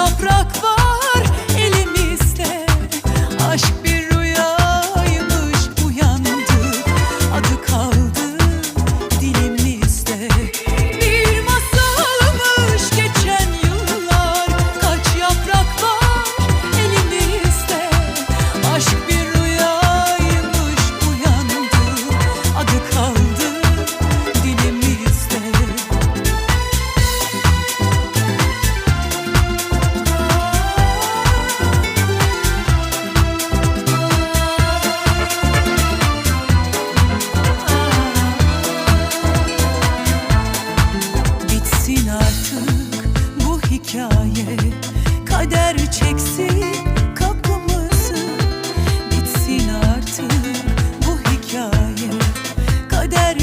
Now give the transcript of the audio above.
yaprak var. kader çeksin kapımızı Bitsin artık bu hikaye. Kader